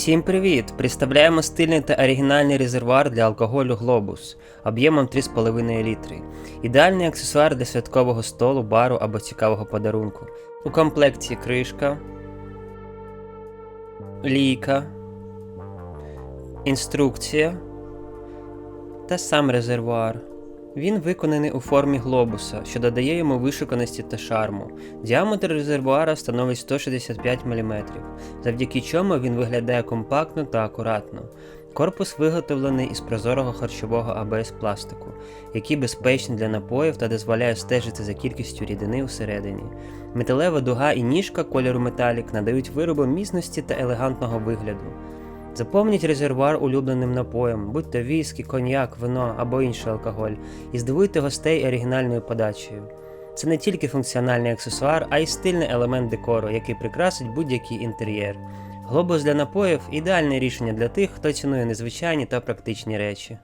Всім привіт! Представляємо стильний та оригінальний резервуар для алкоголю Глобус об'ємом 3,5 літри. Ідеальний аксесуар для святкового столу, бару або цікавого подарунку. У комплекті кришка, лійка, інструкція та сам резервуар. Він виконаний у формі глобуса, що додає йому вишуканості та шарму. Діаметр резервуара становить 165 мм, завдяки чому він виглядає компактно та акуратно. Корпус виготовлений із прозорого харчового АБС пластику, який безпечний для напоїв та дозволяє стежити за кількістю рідини усередині. Металева дуга і ніжка кольору металік надають виробу міцності та елегантного вигляду. Заповніть резервуар улюбленим напоєм, будь то віскі, коньяк, вино або інший алкоголь, і здивуйте гостей оригінальною подачею. Це не тільки функціональний аксесуар, а й стильний елемент декору, який прикрасить будь-який інтер'єр. Глобус для напоїв ідеальне рішення для тих, хто цінує незвичайні та практичні речі.